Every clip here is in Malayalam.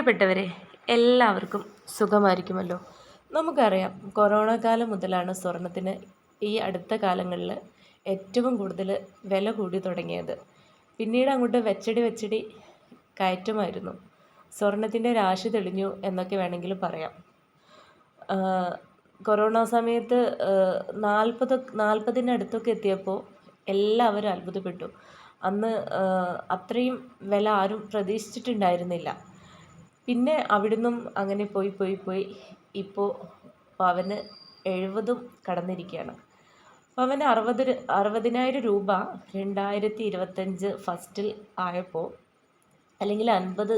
പ്രിയപ്പെട്ടവരെ എല്ലാവർക്കും സുഖമായിരിക്കുമല്ലോ. നമുക്കറിയാം കൊറോണ കാലം മുതലാണ് സ്വർണത്തിന് ഈ അടുത്ത കാലങ്ങളിൽ ഏറ്റവും കൂടുതൽ വില കൂടി തുടങ്ങിയത്. പിന്നീട് അങ്ങോട്ട് വെച്ചടി വെച്ചടി കയറ്റമായിരുന്നു. സ്വർണത്തിന്റെ രാശി തെളിഞ്ഞു എന്നൊക്കെ വേണമെങ്കിൽ പറയാം. കൊറോണ സമയത്ത് നാൽപ്പത് നാൽപ്പതിനടുത്തൊക്കെ എത്തിയപ്പോൾ എല്ലാവരും അത്ഭുതപ്പെട്ടു. അന്ന് അത്രയും വില ആരും പ്രതീക്ഷിച്ചിട്ടുണ്ടായിരുന്നില്ല. പിന്നെ അവിടുന്നും അങ്ങനെ പോയി പോയി പോയി. ഇപ്പോൾ പവന് എഴുപതും കടന്നിരിക്കുകയാണ് പവന് അറുപത് അറുപതിനായിരം രൂപ രണ്ടായിരത്തി ഇരുപത്തഞ്ച് ഫസ്റ്റിൽ ആയപ്പോൾ അല്ലെങ്കിൽ അൻപത്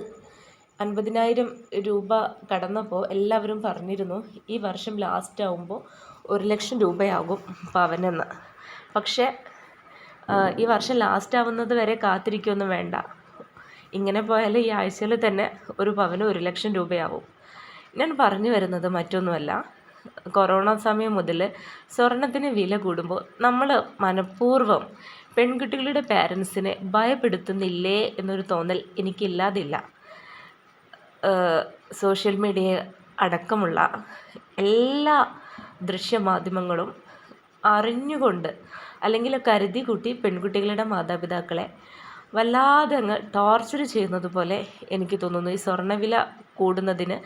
അൻപതിനായിരം രൂപ കടന്നപ്പോൾ എല്ലാവരും പറഞ്ഞിരുന്നു ഈ വർഷം ലാസ്റ്റ് ആകുമ്പോൾ ഒരു ലക്ഷം രൂപയാകും പവനെന്ന്. പക്ഷേ ഈ വർഷം ലാസ്റ്റ് ആവുന്നത് വരെ കാത്തിരിക്കുകയൊന്നും വേണ്ട. ഇങ്ങനെ പോയാൽ ഈ ആഴ്ചയിൽ തന്നെ ഒരു പവന് ഒരു ലക്ഷം രൂപയാവും. ഞാൻ പറഞ്ഞു വരുന്നത് മറ്റൊന്നുമല്ല. കൊറോണ സമയം മുതൽ സ്വർണത്തിന് വില കൂടുമ്പോൾ നമ്മൾ മനഃപൂർവം പെൺകുട്ടികളുടെ പാരൻസിനെ ഭയപ്പെടുത്തുന്നില്ലേ എന്നൊരു തോന്നൽ എനിക്കില്ലാതില്ല. സോഷ്യൽ മീഡിയ അടക്കമുള്ള എല്ലാ ദൃശ്യമാധ്യമങ്ങളും അറിഞ്ഞുകൊണ്ട് അല്ലെങ്കിൽ കരുതി കൂട്ടി പെൺകുട്ടികളുടെ മാതാപിതാക്കളെ വല്ലാതെ അങ്ങ് ടോർച്ചർ ചെയ്യുന്നത് പോലെ എനിക്ക് തോന്നുന്നു. ഈ സ്വർണവില കൂടുന്നതിന്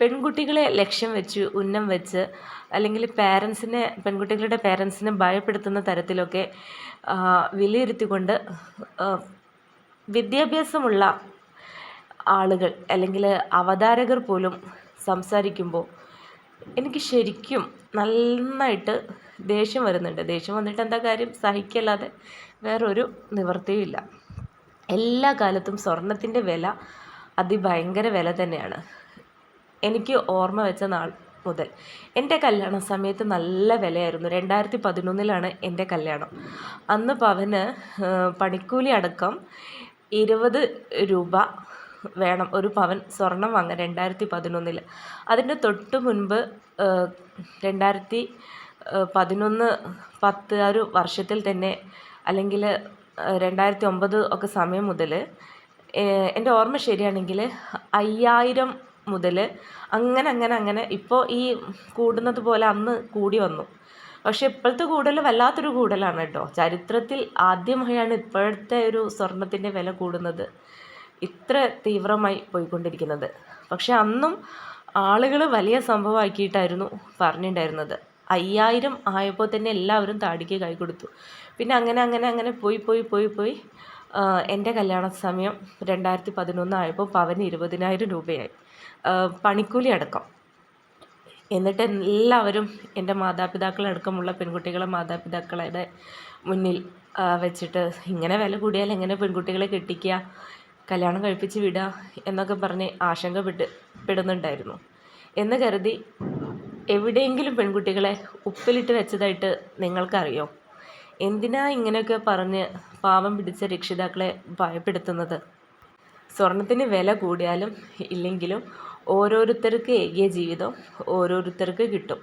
പെൺകുട്ടികളെ ലക്ഷ്യം വെച്ച് ഉന്നം വെച്ച് അല്ലെങ്കിൽ പാരൻസിനെ പെൺകുട്ടികളുടെ പാരൻസിനെ ഭയപ്പെടുത്തുന്ന തരത്തിലൊക്കെ വിലയിരുത്തിക്കൊണ്ട് വിദ്യാഭ്യാസമുള്ള ആളുകൾ അല്ലെങ്കിൽ അവതാരകർ പോലും സംസാരിക്കുമ്പോൾ എനിക്ക് ശരിക്കും നന്നായിട്ട് ദേഷ്യം വരുന്നുണ്ട്. ദേഷ്യം വന്നിട്ട് എന്താ കാര്യം? സഹിക്കല്ലാതെ വേറൊരു നിവൃത്തിയും ഇല്ല. എല്ലാ കാലത്തും സ്വർണത്തിന്റെ വില അതിഭയങ്കര വില തന്നെയാണ്. എനിക്ക് ഓർമ്മ വെച്ച നാൾ മുതൽ. എന്റെ കല്യാണ സമയത്ത് നല്ല വിലയായിരുന്നു. രണ്ടായിരത്തി പതിനൊന്നിലാണ് എന്റെ കല്യാണം. അന്ന് പവന് പണിക്കൂലി അടക്കം ഇരുപത് രൂപ വേണം. ഒരു പവൻ സ്വർണം വാങ്ങാൻ രണ്ടായിരത്തി പതിനൊന്നിൽ അതിന്റെ തൊട്ട് മുൻപ് രണ്ടായിരത്തി പതിനൊന്ന് പത്ത് ആ ഒരു വർഷത്തിൽ തന്നെ അല്ലെങ്കിൽ രണ്ടായിരത്തി ഒമ്പത് ഒക്കെ സമയം മുതൽ എന്റെ ഓർമ്മ ശരിയാണെങ്കിൽ അയ്യായിരം മുതൽ അങ്ങനെ അങ്ങനെ അങ്ങനെ ഇപ്പോൾ ഈ കൂടുന്നത് പോലെ അന്ന് കൂടി വന്നു. പക്ഷെ ഇപ്പോഴത്തെ കൂടൽ വല്ലാത്തൊരു കൂടലാണ് കേട്ടോ. ചരിത്രത്തിൽ ആദ്യമായാണ് ഇപ്പോഴത്തെ ഒരു സ്വർണത്തിന്റെ വില കൂടുന്നത് ഇത്ര തീവ്രമായി പോയിക്കൊണ്ടിരിക്കുന്നത്. പക്ഷെ അന്നും ആളുകൾ വലിയ സംഭവമാക്കിയിട്ടായിരുന്നു പറഞ്ഞിട്ടുണ്ടായിരുന്നത്. അയ്യായിരം ആയപ്പോൾ തന്നെ എല്ലാവരും താടിക്ക് കൈ കൊടുത്തു. പിന്നെ അങ്ങനെ അങ്ങനെ അങ്ങനെ പോയി പോയി പോയി പോയി എന്റെ കല്യാണ സമയം രണ്ടായിരത്തി പതിനൊന്ന് ആയപ്പോൾ പവന് ഇരുപതിനായിരം രൂപയായി. പണിക്കൂലി അടക്കം. എന്നിട്ട് എല്ലാവരും എന്റെ മാതാപിതാക്കളടക്കമുള്ള പെൺകുട്ടികളെ മാതാപിതാക്കളുടെ മുന്നിൽ വെച്ചിട്ട് ഇങ്ങനെ വില കൂടിയാൽ എങ്ങനെ പെൺകുട്ടികളെ കെട്ടിക്കുക കല്യാണം കഴിപ്പിച്ച് വിടുക എന്നൊക്കെ പറഞ്ഞ് ആശങ്കപ്പെട്ട് പെടുന്നുണ്ടായിരുന്നു. എന്ന് കരുതി എവിടെയെങ്കിലും പെൺകുട്ടികളെ ഉപ്പിലിട്ട് വെച്ചതായിട്ട് നിങ്ങൾക്കറിയോ? എന്തിനാ ഇങ്ങനെയൊക്കെ പറഞ്ഞ് പാവം പിടിച്ച രക്ഷിതാക്കളെ ഭയപ്പെടുത്തുന്നത്? സ്വർണത്തിന് വില കൂടിയാലും ഇല്ലെങ്കിലും ഓരോരുത്തർക്ക് ഏകിയ ജീവിതം ഓരോരുത്തർക്ക് കിട്ടും.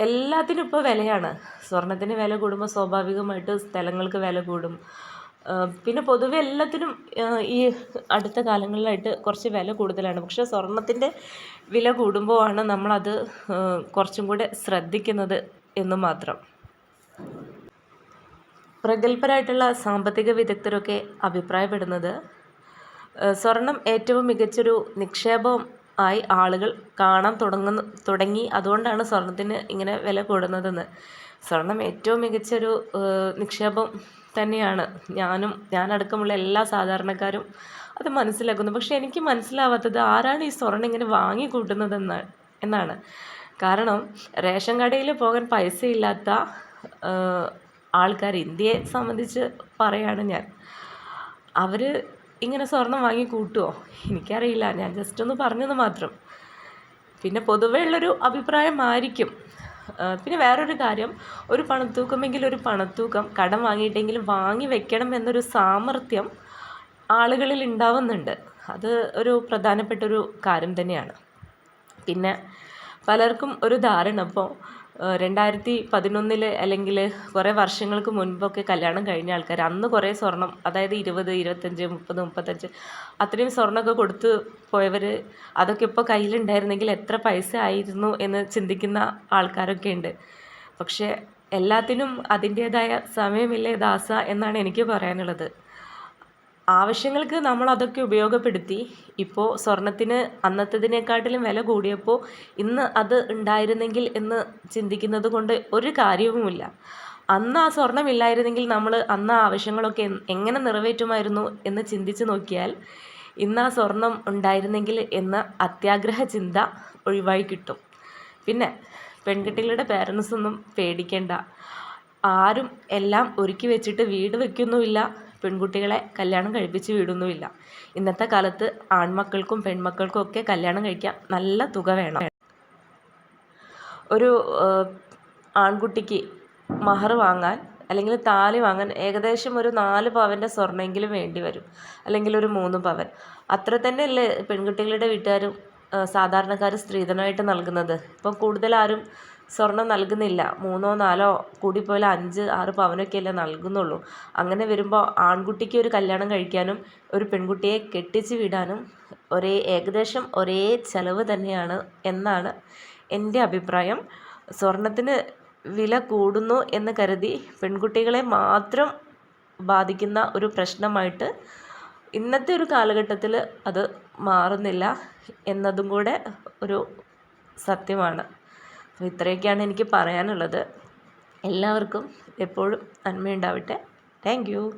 എല്ലാത്തിനും ഇപ്പോൾ വിലയാണ്. സ്വർണത്തിന് വില കൂടുമ്പോൾ സ്വാഭാവികമായിട്ട് സ്ഥലങ്ങൾക്ക് വില കൂടും. പിന്നെ പൊതുവെ എല്ലാത്തിനും ഈ അടുത്ത കാലങ്ങളിലായിട്ട് കുറച്ച് വില കൂടുതലാണ്. പക്ഷേ സ്വർണത്തിന്റെ വില കൂടുമ്പോൾ ആണ് നമ്മളത് കുറച്ചും കൂടെ ശ്രദ്ധിക്കുന്നത് എന്ന് മാത്രം. പ്രഗത്ഭരായിട്ടുള്ള സാമ്പത്തിക വിദഗ്ധരൊക്കെ അഭിപ്രായപ്പെടുന്നത് സ്വർണം ഏറ്റവും മികച്ചൊരു നിക്ഷേപം ആയി ആളുകൾ കാണാൻ തുടങ്ങുന്ന തുടങ്ങി. അതുകൊണ്ടാണ് സ്വർണത്തിന് ഇങ്ങനെ വില കൂടുന്നതെന്ന്. സ്വർണം ഏറ്റവും മികച്ചൊരു നിക്ഷേപം തന്നെയാണ്. ഞാനും ഞാനടക്കമുള്ള എല്ലാ സാധാരണക്കാരും അത് മനസ്സിലാക്കുന്നു. പക്ഷേ എനിക്ക് മനസ്സിലാവാത്തത് ആരാണ് ഈ സ്വർണം ഇങ്ങനെ വാങ്ങി കൂട്ടുന്നതെന്ന് എന്നാണ്. കാരണം റേഷൻ കടയിൽ പോകാൻ പൈസ ഇല്ലാത്ത ആൾക്കാർ ഇന്ത്യയെ സംബന്ധിച്ച് പറയാണ് ഞാൻ. അവർ ഇങ്ങനെ സ്വർണം വാങ്ങി കൂട്ടുമോ എനിക്കറിയില്ല. ഞാൻ ജസ്റ്റ് ഒന്ന് പറഞ്ഞത് മാത്രം. പിന്നെ പൊതുവേ ഉള്ളൊരു അഭിപ്രായമായിരിക്കും പിന്നെ വേറൊരു കാര്യം. ഒരു പണത്തൂക്കമെങ്കിൽ ഒരു പണത്തൂക്കം കടം വാങ്ങിയിട്ടെങ്കിലും വാങ്ങി വെക്കണം എന്നൊരു സാമർഥ്യം ആളുകളിൽ ഉണ്ടാവുന്നുണ്ട്. അത് ഒരു പ്രധാനപ്പെട്ട ഒരു കാര്യം തന്നെയാണ്. പിന്നെ പലർക്കും ഒരു ധാരണ. ഇപ്പോൾ രണ്ടായിരത്തി പതിനൊന്നിൽ അല്ലെങ്കിൽ കുറേ വർഷങ്ങൾക്ക് മുൻപൊക്കെ കല്യാണം കഴിഞ്ഞ ആൾക്കാർ അന്ന് കുറേ സ്വർണം അതായത് ഇരുപത് ഇരുപത്തഞ്ച് മുപ്പത് മുപ്പത്തഞ്ച് അത്രയും സ്വർണമൊക്കെ കൊടുത്ത് പോയവർ അതൊക്കെ ഇപ്പോൾ കയ്യിലുണ്ടായിരുന്നെങ്കിൽ എത്ര പൈസ ആയിരുന്നു എന്ന് ചിന്തിക്കുന്ന ആൾക്കാരൊക്കെ ഉണ്ട്. പക്ഷേ എല്ലാത്തിനും അതിന്റേതായ സമയമില്ലേ ദാസ എന്നാണ് എനിക്ക് പറയാനുള്ളത്. ആവശ്യങ്ങൾക്ക് നമ്മൾ അതൊക്കെ ഉപയോഗപ്പെടുത്തി. ഇപ്പോൾ സ്വർണത്തിന് അന്നത്തതിനെക്കാട്ടിലും വില കൂടിയപ്പോൾ ഇന്ന് അത് ഉണ്ടായിരുന്നെങ്കിൽ എന്ന് ചിന്തിക്കുന്നത് കൊണ്ട് ഒരു കാര്യവുമില്ല. അന്ന് ആ സ്വർണമില്ലായിരുന്നെങ്കിൽ നമ്മൾ അന്ന് ആവശ്യങ്ങളൊക്കെ എങ്ങനെ നിറവേറ്റുമായിരുന്നു എന്ന് ചിന്തിച്ചു നോക്കിയാൽ ഇന്ന് ആ സ്വർണം ഉണ്ടായിരുന്നെങ്കിൽ എന്ന അത്യാഗ്രഹ ചിന്ത ഒഴിവായി കിട്ടും. പിന്നെ പെൺകുട്ടികളുടെ പേരൻസ് ഒന്നും പേടിക്കേണ്ട. ആരും എല്ലാം ഒരുക്കി വെച്ചിട്ട് വീട് വെക്കുന്നുമില്ല. പെൺകുട്ടികളെ കല്യാണം കഴിപ്പിച്ച് വിടുന്നുമില്ല. ഇന്നത്തെ കാലത്ത് ആൺമക്കൾക്കും പെൺമക്കൾക്കും ഒക്കെ കല്യാണം കഴിക്കാൻ നല്ല തുക വേണം. ഒരു ആൺകുട്ടിക്ക് മഹർ വാങ്ങാൻ അല്ലെങ്കിൽ താലി വാങ്ങാൻ ഏകദേശം ഒരു നാല് പവന്റെ സ്വർണമെങ്കിലും വേണ്ടി വരും. അല്ലെങ്കിൽ ഒരു മൂന്ന് പവൻ. അത്ര തന്നെയല്ലേ പെൺകുട്ടികളുടെ വീട്ടുകാരും സാധാരണക്കാർ സ്ത്രീധനമായിട്ട് നൽകുന്നത്. ഇപ്പം കൂടുതൽ ആരും സ്വർണം നൽകുന്നില്ല. മൂന്നോ നാലോ കൂടി പോയാൽ അഞ്ച് ആറ് പവനൊക്കെ പവനൊക്കെയല്ലേ നൽകുന്നുള്ളൂ. അങ്ങനെ വരുമ്പോൾ ആൺകുട്ടിക്ക് ഒരു കല്യാണം കഴിക്കാനും ഒരു പെൺകുട്ടിയെ കെട്ടിച്ച് വിടാനും ഒരേ ഏകദേശം ഒരേ ചിലവ് തന്നെയാണ് എന്നാണ് എന്റെ അഭിപ്രായം. സ്വർണത്തിന് വില കൂടുന്നു എന്ന് കരുതി പെൺകുട്ടികളെ മാത്രം ബാധിക്കുന്ന ഒരു പ്രശ്നമായിട്ട് ഇന്നത്തെ ഒരു കാലഘട്ടത്തിൽ അത് മാറുന്നില്ല എന്നതും കൂടെ ഒരു സത്യമാണ്. ഇത്രയൊക്കെയാണ് എനിക്ക് പറയാനുള്ളത്. എല്ലാവർക്കും എപ്പോഴും നന്മയുണ്ടാവട്ടെ. Thank you.